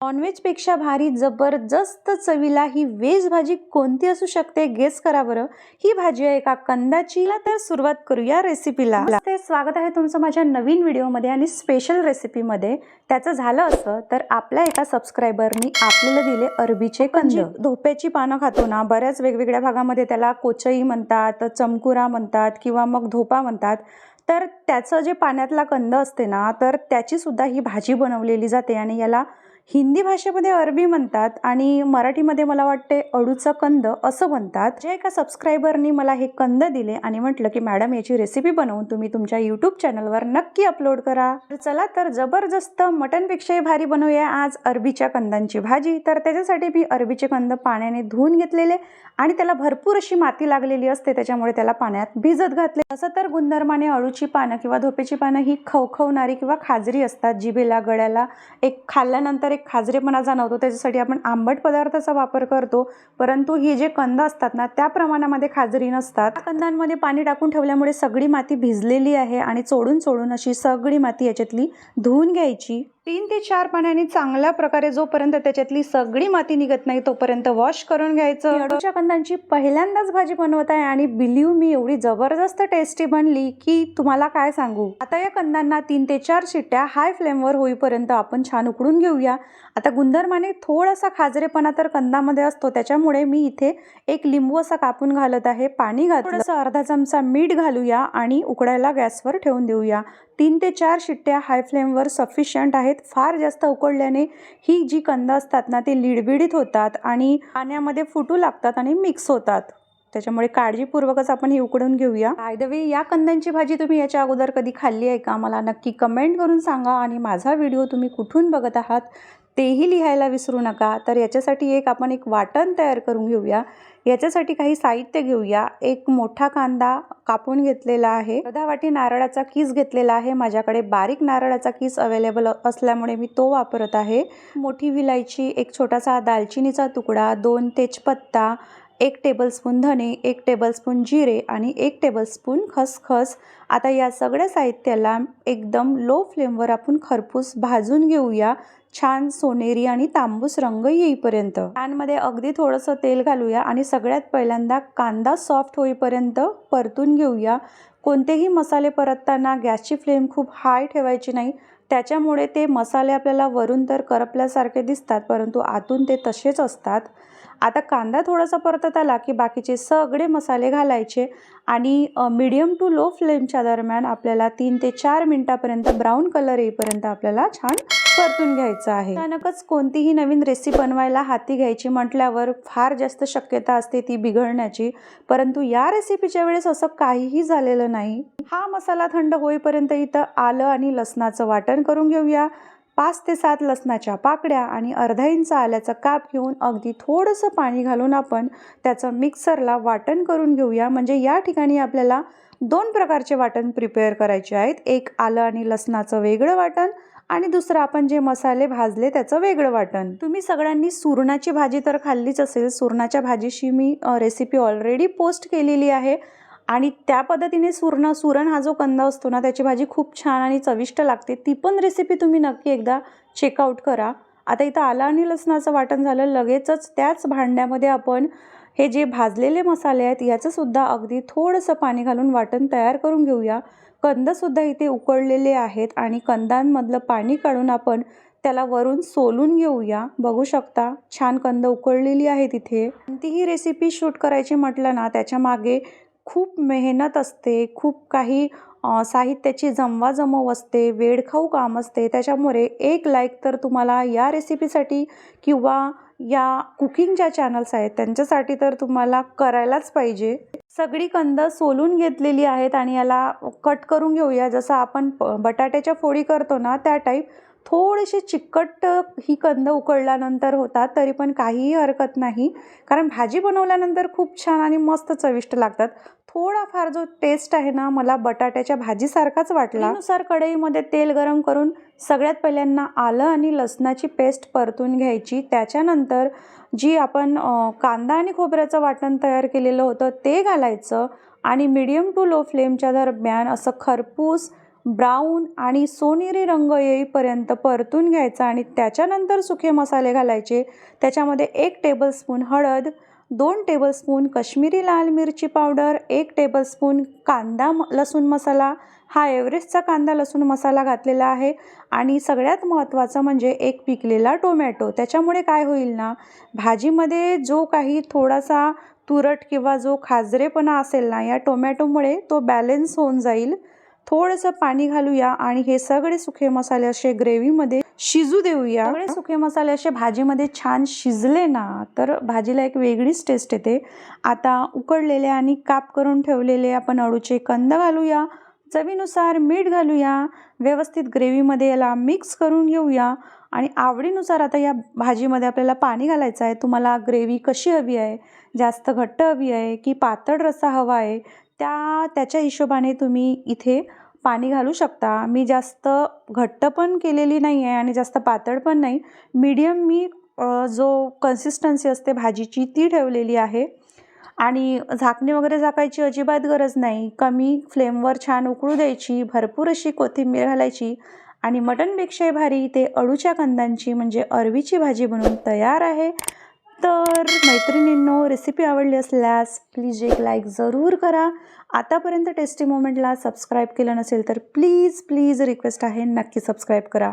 नॉनव्हेजपेक्षा भारी जबरदस्त चवीला ही व्हेज भाजी कोणती असू शकते? गेस करा बरं. ही भाजी आहे एका कंदाची तर सुरुवात करूया रेसिपीला नमस्ते, स्वागत आहे तुमचं माझ्या नवीन व्हिडिओमध्ये आणि स्पेशल रेसिपीमध्ये त्याचं झालं असं तर आपल्या एका सबस्क्रायबरनी आपल्याला दिले अरबीचे कंद. धोप्याची पानं खातो ना बऱ्याच वेगवेगळ्या भागामध्ये त्याला कोचई म्हणतात चमकुरा म्हणतात किंवा मग धोपा म्हणतात. तर त्याचं जे पाण्यातला कंद असते ना तर त्याची सुद्धा ही भाजी बनवलेली जाते आणि याला हिंदी भाषेमध्ये अरबी म्हणतात आणि मराठीमध्ये मला वाटते अडूचं कंद असं म्हणतात. जे एका सबस्क्रायबरनी मला हे कंद दिले आणि म्हटलं की मॅडम याची रेसिपी बनवून तुम्ही तुमच्या यूट्यूब चॅनलवर नक्की अपलोड करा. तर चला तर जबरदस्त मटनपेक्षाही भारी बनवूया आज अरबीच्या कंदांची भाजी. तर त्याच्यासाठी मी अरबीचे कंद पाण्याने धुवून घेतलेले आणि त्याला भरपूर अशी माती लागलेली असते त्याच्यामुळे त्याला पाण्यात भिजत घातले. तसं तर गुणधर्माने अळूची पानं किंवा धोपेची पानं ही खवखवणारी किंवा खाजरी असतात जिभेला गळ्याला. एक खाल्ल्यानंतर एक खाजरेपणा जाणवतो त्याच्यासाठी आपण आंबट पदार्थाचा वापर करतो. परंतु ही जे कंद असतात ना त्या प्रमाणामध्ये खाजरी नसतात. कंदांमध्ये पाणी टाकून ठेवल्यामुळे सगळी माती भिजलेली आहे आणि चोडून चोडून अशी सगळी माती याच्यातली धुवून घ्यायची. तीन ते चार पाण्याने चांगल्या प्रकारे जोपर्यंत त्याच्यातली सगळी माती निघत नाही तोपर्यंत वॉश करून घ्यायचं. अडूच्या कंदांची पहिल्यांदाच भाजी बनवत आहे आणि बिलीव मी एवढी जबरदस्त टेस्टी बनली की तुम्हाला काय सांगू? आता या कंदांना तीन ते चार शिट्ट्या हाय फ्लेमवर होईपर्यंत आपण छान उकडून घेऊया. आता गुंधर्माने थोडासा खाजरेपणा तर कंदामध्ये असतो त्याच्यामुळे मी इथे एक लिंबू असा कापून घालत आहे. पाणी घातलं. अर्धा चमचा मीठ घालूया आणि उकडायला गॅसवर ठेवून देऊया. तीन ते चार शिट्ट्या हाय फ्लेमवर सफिशियंट आहेत. फार जास्त उकडल्याने ही जी कंद असतात ना ती लिडबिडीत होतात आणि पाण्यामध्ये फुटू लागतात आणि मिक्स होतात. त्याच्यामुळे काळजीपूर्वकच आपण हे उकडून घेऊया. बाय द वे या कंदांची भाजी तुम्ही याच्या अगोदर कधी खाल्ली आहे का? मला नक्की कमेंट करून सांगा आणि माझा व्हिडिओ तुम्ही कुठून बघत आहात? तेही लिहायला विसरू नका. तर याच्यासाठी एक आपण एक वाटण तयार करून घेऊया. याच्यासाठी काही साहित्य घेऊया. एक मोठा कांदा कापून घेतलेला आहे. अर्धा वाटी नारळाचा किस घेतलेला आहे. माझ्याकडे बारीक नारळाचा किस अवेलेबल असल्यामुळे मी तो वापरत आहे. मोठी विलायची एक छोटासा दालचिनीचा तुकडा दोन तेजपत्ता एक टेबलस्पून धने एक टेबलस्पून जिरे आणि एक टेबलस्पून खसखस. आता या सगळ्या साहित्याला एकदम लो फ्लेमवर आपण खरपूस भाजून घेऊया. छान सोनेरी आणि तांबूस रंग येईपर्यंत. पॅनमध्ये अगदी थोडंसं तेल घालूया आणि सगळ्यात पहिल्यांदा कांदा सॉफ्ट होईपर्यंत परतून घेऊया. कोणतेही मसाले परतताना गॅसची फ्लेम खूप हाय ठेवायची नाही. त्याच्यामुळे ते मसाले आपल्याला वरून तर करपल्यासारखे दिसतात परंतु आतून ते तसेच असतात. आता कांदा थोडासा परतत आला की बाकीचे सगळे मसाले घालायचे आणि मीडियम टू लो फ्लेमच्या दरम्यान आपल्याला तीन ते चार मिनटापर्यंत ब्राऊन कलर येईपर्यंत आपल्याला छान परतून घ्यायचं आहे. अचानकच कोणतीही नवीन रेसिपी बनवायला हाती घ्यायची म्हटल्यावर फार जास्त शक्यता असते ती बिघडण्याची. परंतु या रेसिपीच्या वेळेस असं काहीही झालेलं नाही. हा मसाला थंड होईपर्यंत इथं आलं आणि लसणाचं वाटण करून घेऊया. पाच ते सात लसणाच्या पाकड्या आणि अर्धा इंच आल्याचा काप घेऊन अगदी थोडंसं पाणी घालून आपण त्याचं मिक्सरला वाटण करून घेऊया. म्हणजे या ठिकाणी आपल्याला दोन प्रकारचे वाटण प्रिपेअर करायचे आहेत. एक आलं आणि लसणाचं वेगळं वाटण आणि दुसरं आपण जे मसाले भाजले त्याचं वेगळं वाटण. तुम्ही सगळ्यांनी सुरणाची भाजी तर खाल्लीच असेल. सुरणाच्या भाजीशी मी रेसिपी ऑलरेडी पोस्ट केलेली आहे. आणि त्या पद्धतीने सुरण सुरण हा जो कंदा असतो ना त्याची भाजी खूप छान आणि चविष्ट लागते. ती पण रेसिपी तुम्ही नक्की एकदा चेकआउट करा. आता इथं आलं आणि लसणाचं वाटण झालं लगेचच त्याच भांड्यामध्ये आपण हे जे भाजलेले मसाले आहेत याचंसुद्धा अगदी थोडंसं पाणी घालून वाटण तयार करून घेऊया. कंदसुद्धा इथे उकळलेले आहेत आणि कंदांमधलं पाणी काढून आपण त्याला वरून सोलून घेऊया. बघू शकता छान कंद उकळलेली आहे तिथे कोणतीही रेसिपी शूट करायची म्हटलं ना त्याच्यामागे खूप मेहनत असते खूप काही साहित्याची जमवाजमव असते वेळखाऊ काम असते. त्याच्यामुळे एक लाईक तर तुम्हाला या रेसिपीसाठी किंवा या कुकिंग ज्या चॅनल्स आहेत त्यांच्यासाठी तर तुम्हाला करायलाच पाहिजे. सगळी कंद सोलून घेतलेली आहेत आणि याला कट करून घेऊया. जसं आपण बटाट्याच्या फोडी करतो ना त्या टाईप थोडेसे चिकट ही कंद उकळल्यानंतर होतात तरी पण काहीही हरकत नाही. कारण भाजी बनवल्यानंतर खूप छान आणि मस्त चविष्ट लागतात. थोडाफार जो टेस्ट आहे ना मला बटाट्याच्या भाजीसारखाच वाटला. नुसार कढईमध्ये तेल गरम करून सगळ्यात पहिल्यांदा आलं आणि लसणाची पेस्ट परतून घ्यायची. त्याच्यानंतर जी आपण कांदा आणि खोबऱ्याचं वाटण तयार केलेलं होतं ते घालायचं. आणि मिडियम टू लो फ्लेमच्या दरम्यान असं खरपूस ब्राऊन आणि सोनेरी रंग येईपर्यंत परतून घ्यायचा आणि त्याच्यानंतर सुके मसाले घालायचे. त्याच्यामध्ये एक टेबलस्पून हळद दोन टेबलस्पून कश्मीरी लाल मिरची पावडर एक टेबलस्पून कांदा म लसूण मसाला. हा एव्हरेस्टचा कांदा लसूण मसाला घातलेला आहे. आणि सगळ्यात महत्त्वाचं म्हणजे एक पिकलेला टोमॅटो. त्याच्यामुळे काय होईल ना भाजीमध्ये जो काही थोडासा तुरट किंवा जो खाजरेपणा असेल ना या टोमॅटोमुळे तो बॅलेन्स होऊन जाईल. थोडंसं पाणी घालूया आणि हे सगळे सुखे मसाले असे ग्रेव्हीमध्ये शिजू देऊया. सगळे सुखे मसाले असे भाजीमध्ये छान शिजले ना तर भाजीला एक वेगळीच टेस्ट येते. आता उकडलेले आणि काप करून ठेवलेले आपण अळूचे कंद घालूया. चवीनुसार मीठ घालूया. व्यवस्थित ग्रेव्हीमध्ये याला मिक्स करून घेऊया. आणि आवडीनुसार आता या भाजीमध्ये आपल्याला पाणी घालायचं आहे. तुम्हाला ग्रेव्ही कशी हवी आहे? जास्त घट्ट हवी आहे की पातळ रस्सा हवा आहे? त्या त्याच्या हिशोबाने तुम्ही इथे पाणी घालू शकता. मी जास्त घट्ट पण केलेली नाही आहे आणि जास्त पातळ पण नाही. मीडियम मी जो कन्सिस्टन्सी असते भाजीची ती ठेवलेली आहे. आणि झाकणी वगैरे झाकायची अजिबात गरज नाही. कमी फ्लेमवर छान उकळू द्यायची भरपूर अशी कोथिंबीर घालायची आणि मटणपेक्षाही भारी इथे अळूच्या कंदांची म्हणजे अरवीची भाजी बनवून तयार आहे. तर मैत्रिणींनो रेसिपी आवडली असल्यास प्लीज एक लाईक जरूर करा. आतापर्यंत टेस्टी मोमेंटला सबस्क्राईब केलं नसेल तर प्लीज प्लीज रिक्वेस्ट आहे नक्की सबस्क्राईब करा.